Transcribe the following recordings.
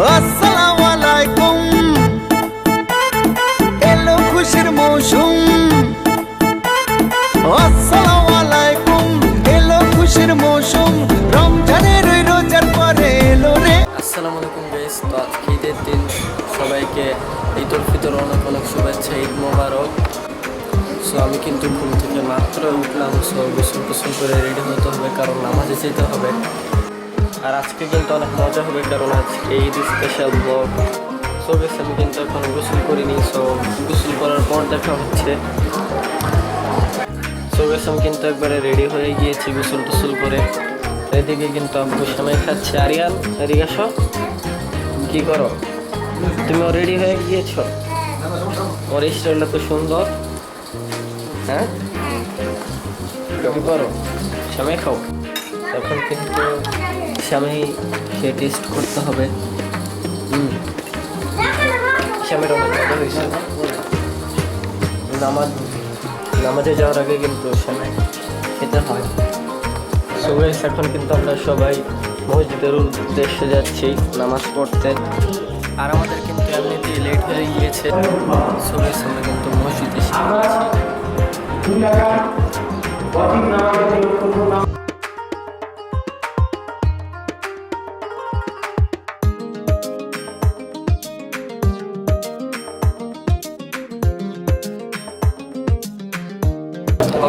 আসসালামু এলো খুশির মৌসুম। আসসালামু আলাইকুম। এলো খুশির মৌসুম। রমজানের ওই রোজার পরে এলো রে। আসসালামু আলাইকুম গাইস তো ঈদের দিন। সবাইকে ঈদ উল ফিতর অনেক অনেক শুভেচ্ছা, ঈদ মোবারক। সো আমি কিন্তু ঘুম থেকে মাত্র উঠলাম। সো গোসল করে রেডি হতে হবে, কারণ নামাজে যেতে হবে। আর আজকে কিন্তু অনেক মজা হবে কারণ আজকে ঈদ স্পেশাল ব্লগ সো গেছে আমি কিন্তু এখন গোসল করিনি সো গোসল করার পর দেখা হচ্ছে। সো গেছে আমি কিন্তু একবারে রেডি হয়ে গিয়েছি গোসল টোসল করে। এদিকে কিন্তু আব্বু সময় খাচ্ছে। আরিয়ান এদিকে আসো। কি করো? তুমি রেডি হয়ে গিয়েছো? ওর স্টাইলটা তো সুন্দর। হ্যাঁ? কি করো। সময় খাও। এখন কিন্তু স্বামী সে টেস্ট করতে হবে। হুম। স্বামীর অনেক নামাজ, নামাজে যাওয়ার আগে কিন্তু সময় খেতে হয়। সো গাইস এখন কিন্তু আমরা সবাই মসজিদের উদ্দেশ্যে যাচ্ছি নামাজ পড়তে। আর আমাদের কিন্তু এমনিতেই লেট হয়ে গিয়েছে। সো গাইস আমরা কিন্তু মসজিদে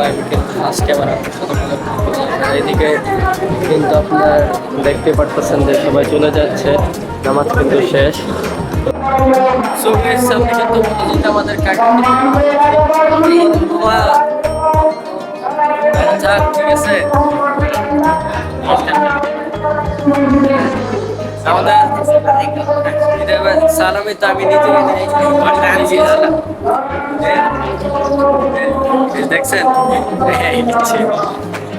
এসে গেছি ফার্স্ট ক্যামেরা এদিকে কিন্তু আপনার দেখতে পারতেছেন যে সবাই চলে যাচ্ছে নামাজ কিন্তু শেষ। So guys, সামনে কিন্তু মসজিদ আমাদের কাকা যাক ঠিক আছে। আমাদের সালামি তো আমি নিজে দেখছেন?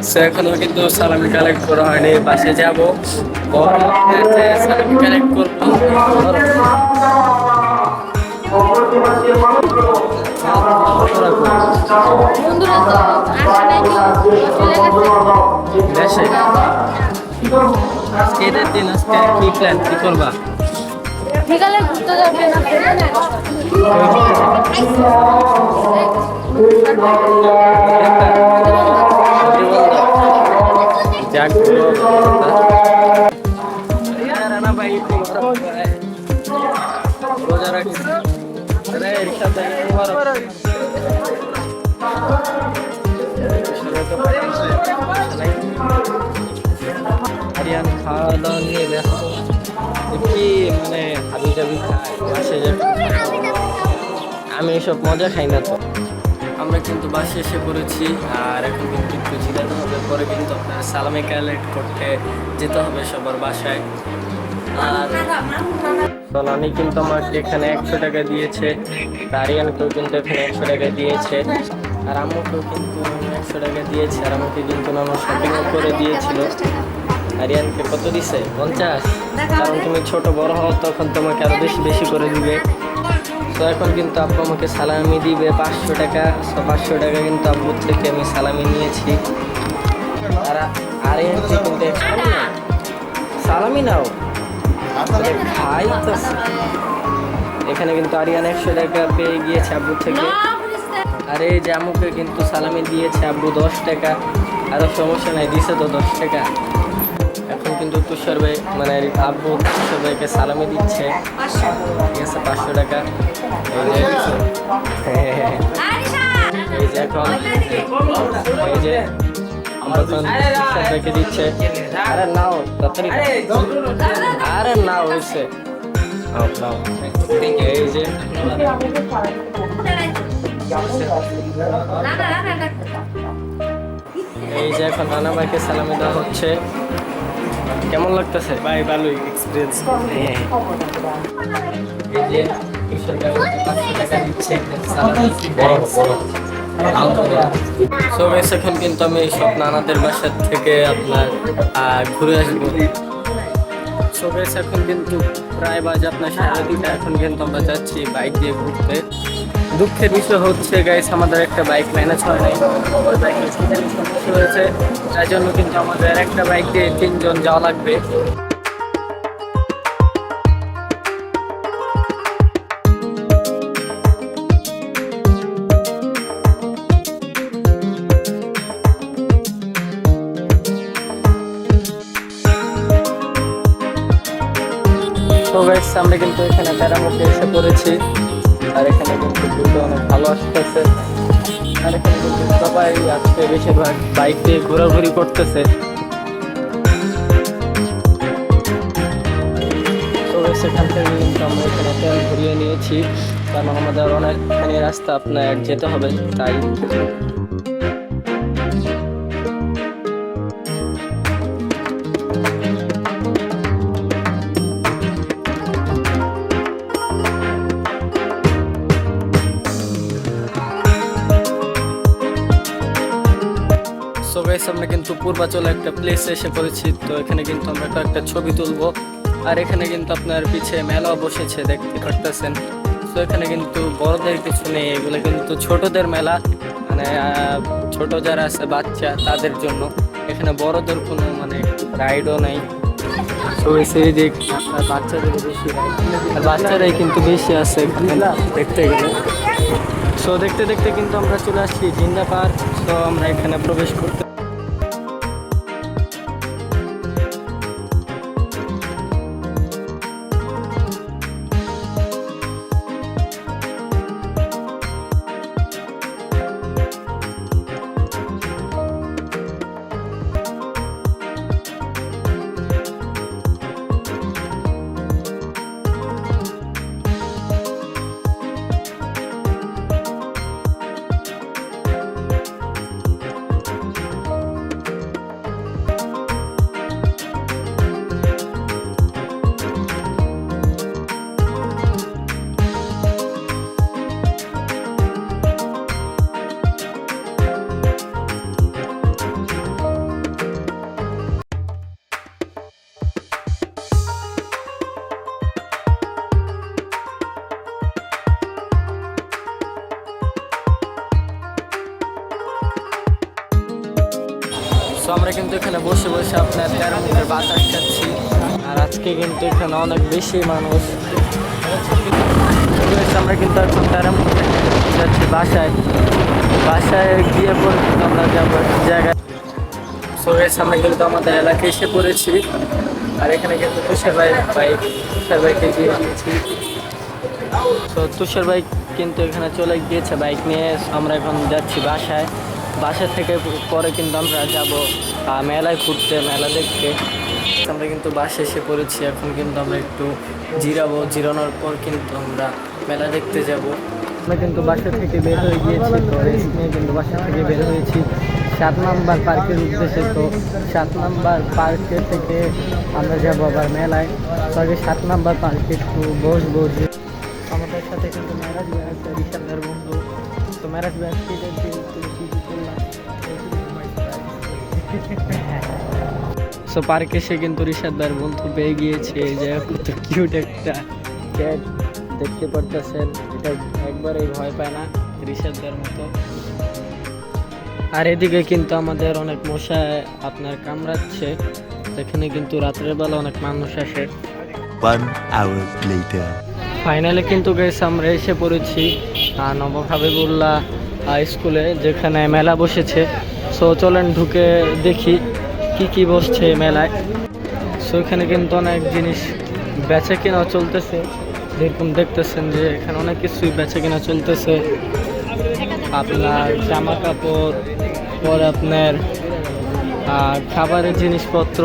সো এখনও কিন্তু সালামি কালেক্ট করা হয়নি বাসে যাব। সালামি কালেক্ট করব। দেশে। আজকে ঈদের দিন আজকে কি প্ল্যান কি করবা? বিকালে ঘুরতে যাবে না যাক রোজা রাখিস আরে রিক্সা আরিয়ান খাওয়া দাওয়া নিয়ে ব্যস্ত কি মানে হাবি জাবি খায়? বাসে যাবে আমি এসব মজা খাই না তো। আমরা কিন্তু বাসে এসে পড়েছি আর এখন কিন্তু একটু জিরাতে হবে। পরে কিন্তু আপনার সালামি কালেক্ট করতে যেতে হবে সবার বাসায়। আর সোনালি কিন্তু আমাকে এখানে একশো টাকা দিয়েছে আরিয়ানকেও কিন্তু এখানে একশো টাকা দিয়েছে আর আম্মুকেও কিন্তু একশো টাকা দিয়েছে আর আমাকে কিন্তু আমার শপিংও করে দিয়েছিল। আরিয়ানকে কত দিছে? পঞ্চাশ। কারণ তুমি ছোট বড় হও তখন তোমাকে আরও বেশি বেশি করে দিবে। তো এখন কিন্তু আব্বু আমাকে সালামি দিবে পাঁচশো টাকা। সো পাঁচশো টাকা কিন্তু আব্বুর থেকে আমি সালামি নিয়েছি। আর আরিয়ানকে কিন্তু সালামি নাও। খাই তো এখানে কিন্তু আরিয়ান একশো টাকা পেয়ে গিয়েছে আব্বু থেকে। আরে এই যে কিন্তু সালামি দিয়েছে আব্বু দশ টাকা। আরও সমস্যা নাই দিছে তো দশ টাকা। কিন্তু তুষার ভাই মানে আব্বু তুষার ভাইকে সালামি দিচ্ছে। ঠিক আছে, পাঁচশো টাকা। এই যে এখন, এই যে দিচ্ছে। নাও হয়েছে। এই যে। এই যে এখন নানা ভাইকে সালামি দেওয়া হচ্ছে। কেমন লাগতেছে? ভাই ভালোই এক্সপিরিয়েন্স সো গাইস এখন কিন্তু আমি সব নানাদের বাসার থেকে আপনার ঘুরে আসব। সো গাইস এখন কিন্তু প্রায় বাজে আপনার সাড়ে এখন কিন্তু আমরা যাচ্ছি বাইক দিয়ে ঘুরতে। দুঃখের বিষয় হচ্ছে গাইস আমাদের একটা বাইক ম্যানেজ হয় নাই। ওই হয়েছে। তাই জন্য কিন্তু আমাদের একটা বাইক দিয়ে তিনজন যাওয়া লাগবে। গাইস আমরা কিন্তু এখানে প্যারামুখে এসে পড়েছি। আর এখানে কিন্তু ঘুরতে অনেক ভালো আসতেছে। আর এখানে কিন্তু সবাই আজকে বেশিরভাগ বাইক দিয়ে ঘোরাঘুরি করতেছে। তো সেখান থেকে কিন্তু আমরা এখানে তেল ঘুরিয়ে নিয়েছি। কারণ আমাদের অনেকখানি রাস্তা আপনার যেতে হবে, তাই। আমরা কিন্তু পূর্বাচলে একটা প্লেসে এসে পড়েছি, তো এখানে কিন্তু আমরা কয়েকটা ছবি তুলবো। আর এখানে কিন্তু আপনার পিছে মেলাও বসেছে, দেখতে পারতেছেন। তো এখানে কিন্তু বড়দের কিছু নেই, এগুলো কিন্তু ছোটদের মেলা। মানে ছোট যারা আছে, বাচ্চা, তাদের জন্য। এখানে বড়দের কোনো মানে রাইডও নাই। তো সেই আপনার বাচ্চাদের বেশি আর বাচ্চারাই কিন্তু বেশি আছে দেখতে গেলে। সো দেখতে দেখতে কিন্তু আমরা চলে আসছি জিন্দা পার্ক। তো আমরা এখানে প্রবেশ করতে কিন্তু এখানে বসে বসে আপনার তেরো মিনিটের বাতাস খাচ্ছি। আর আজকে কিন্তু এখানে অনেক বেশি মানুষ। আমরা কিন্তু এখন তেরো যাচ্ছি বাসায়। বাসায় গিয়ে পরে কিন্তু আমরা যাব জায়গায়। আমরা কিন্তু আমাদের এলাকায় এসে পড়েছি। আর এখানে কিন্তু তুষার ভাই বাইক তুষার ভাইকে দিয়ে দিয়েছি তো তুষার ভাই কিন্তু এখানে চলে গিয়েছে বাইক নিয়ে। আমরা এখন যাচ্ছি বাসায়। বাসা থেকে পরে কিন্তু আমরা যাব মেলায় ঘুরতে, মেলা দেখতে। আমরা কিন্তু বাসে এসে পড়েছি, এখন কিন্তু আমরা একটু জিরাবো, জিরানোর পর কিন্তু আমরা মেলা দেখতে যাব। আমরা কিন্তু বাসা থেকে বের হয়ে গিয়েছি, তো রেস্ট নিয়ে কিন্তু বাসা থেকে বের হয়েছি। সাত নাম্বার পার্কের উদ্দেশ্যে, তো সাত নাম্বার পার্কে থেকে আমরা যাব আবার মেলায়। তো আগে সাত নাম্বার পার্কে একটু বসবো আমাদের সাথে কিন্তু মেরাজ আছে বন্ধু। তো মেরাজ ভাই সো পার্কে সে কিন্তু রিশাদ ভাইয়ের বন্ধু পেয়ে গিয়েছে এই যে কত কিউট একটা ক্যাট দেখতে পারতেছেন। এটা একবারেই ভয় পায় না রিশাদ ভাইয়ের মতো। আর এদিকে কিন্তু আমাদের অনেক মশা আপনার কামড়াচ্ছে। এখানে কিন্তু রাত্রের বেলা অনেক মানুষ আসে. ফাইনালে কিন্তু গেছে আমরা এসে পড়েছি আহ, নবাব হাবিবুল্লাহ স্কুলে যেখানে মেলা বসেছে। সো চলেন ঢুকে দেখি। কি কি বসছে মেলায়? সো এখানে কিন্তু অনেক জিনিস বেচা কেনা চলতেছে। যেরকম দেখতেছেন যে, এখানে অনেক কিছুই বেচা কেনা চলতেছে। আপনার জামা কাপড়, পরে আপনার খাবারের জিনিসপত্র।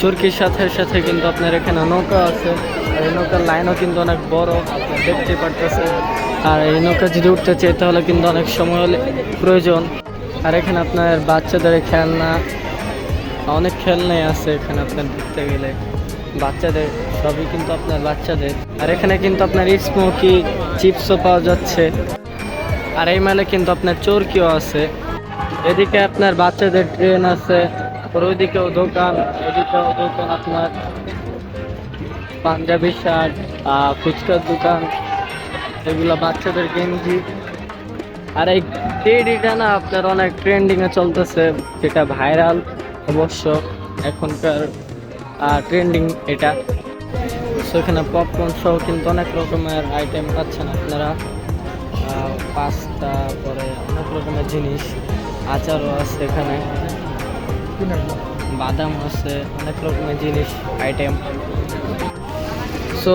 চুরকির সাথে সাথে কিন্তু আপনার এখানে নৌকা আছে। আর এই নৌকার লাইনও কিন্তু অনেক বড়, আপনার দেখতে পারতেছেন। আর এই নৌকা যদি উঠতে চাই তাহলে কিন্তু অনেক সময় প্রয়োজন। আর এখানে আপনার বাচ্চাদের খেলনা অনেক খেলনাই আছে এখানে আপনার দেখতে গেলে। বাচ্চাদের, সবই কিন্তু আপনার বাচ্চাদের। আর এখানে কিন্তু আপনার স্মোকি, চিপসও পাওয়া যাচ্ছে। আর এই মেলে কিন্তু আপনার চরকিও আছে। এদিকে আপনার বাচ্চাদের ট্রেন আছে ওইদিকেও দোকান এদিকেও দোকান আপনার। পাঞ্জাবি শার্ট ফুচকার দোকান, এগুলো বাচ্চাদের গেঞ্জি। আর এই টেডিটা না আপনার অনেক ট্রেন্ডিংয়ে চলতেছে, যেটা ভাইরাল অবশ্য এখনকার ট্রেন্ডিং এটা। সো এখানে পপকর্ন সহ কিন্তু অনেক রকমের আইটেম পাচ্ছেন আপনারা। পাস্তা পরে অনেক রকমের জিনিস, আচারও আছে এখানে। বাদাম আছে, অনেক রকমের জিনিস আইটেম সো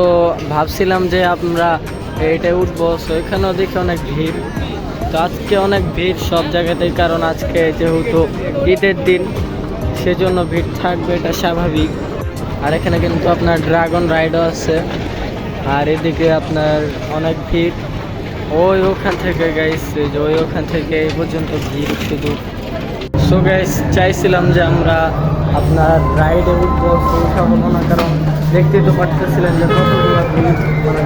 ভাবছিলাম যে আমরা এইটাই উঠবো। সো এখানেও দেখি অনেক ভিড়। তো আজকে অনেক ভিড় সব জায়গাতেই, কারণ আজকে যেহেতু ঈদের দিন সেজন্য ভিড় থাকবে, এটা স্বাভাবিক। আর এখানে কিন্তু আপনার ড্রাগন রাইডও আছে। আর এদিকে আপনার অনেক ভিড়। ওই ওখান থেকে গাইস যে ওই ওখান থেকে এই পর্যন্ত ভিড় শুধু। সো গাইস চাইছিলাম যে আমরা আপনার রাইডে উঠবো সেই ওঠা না কারণ দেখতেই তো পারতেছিলেন যে কতগুলো ভিড় মানে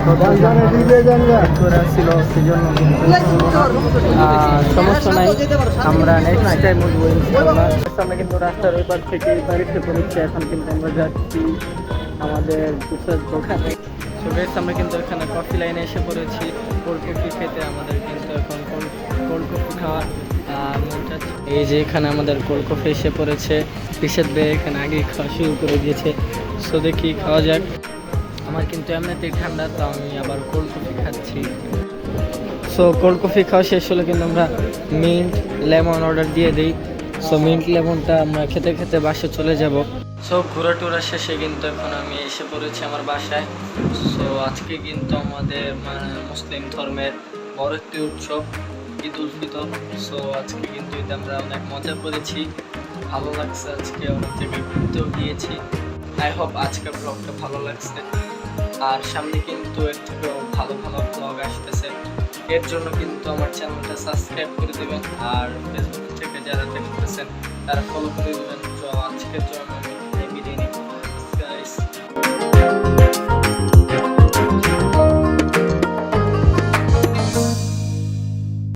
ছিল সেজন্য সমস্যা নাই আমরা নেক্সট টাইম উঠবো ইনশাআল্লাহ। আমরা কিন্তু রাস্তার ওই পার থেকে এই বাড়িতে পড়েছি এখন কিন্তু আমরা যাচ্ছি আমাদের দোকানে। সো আমরা কিন্তু এখানে কফি লাইনে এসে পড়েছি কোল্ড কফি খেতে আমাদের কিন্তু এখন কোল্ড কফি খাওয়ার এই যে এখানে আমাদের কোল্ড কফি এসে পড়েছে পিসের বে এখানে আগে খাওয়া শুরু করে দিয়েছে। সো দেখি খাওয়া যাক। আমার কিন্তু এমনিতেই ঠান্ডা তো আমি আবার কোল্ড কফি খাচ্ছি। সো কোল্ড কফি খাওয়া শেষ হলে কিন্তু আমরা মিন্ট লেমন অর্ডার দিয়ে দিই। সো মিন্ট লেমনটা আমরা খেতে খেতে বাসে চলে যাব। সো ঘোরা টুরা শেষে কিন্তু এখন আমি এসে পড়েছি আমার বাসায়। সো আজকে কিন্তু আমাদের মানে মুসলিম ধর্মের বড় একটি উৎসব ঈদ উল ফিতর। সো আজকে কিন্তু ঈদে আমরা অনেক মজা করেছি। ভালো লাগছে আজকে অনেক জায়গায় ঘুরতেও গিয়েছি। আই হোপ আজকের ব্লগটা ভালো লাগছে। আর সামনে কিন্তু এর থেকেও ভালো ভালো ব্লগ আসতেছে। এর জন্য কিন্তু আমার চ্যানেলটা সাবস্ক্রাইব করে দেবেন। আর ফেসবুক থেকে যারা দেখতেছেন, তারা ফলো করে দেবেন। তো আজকের জন্য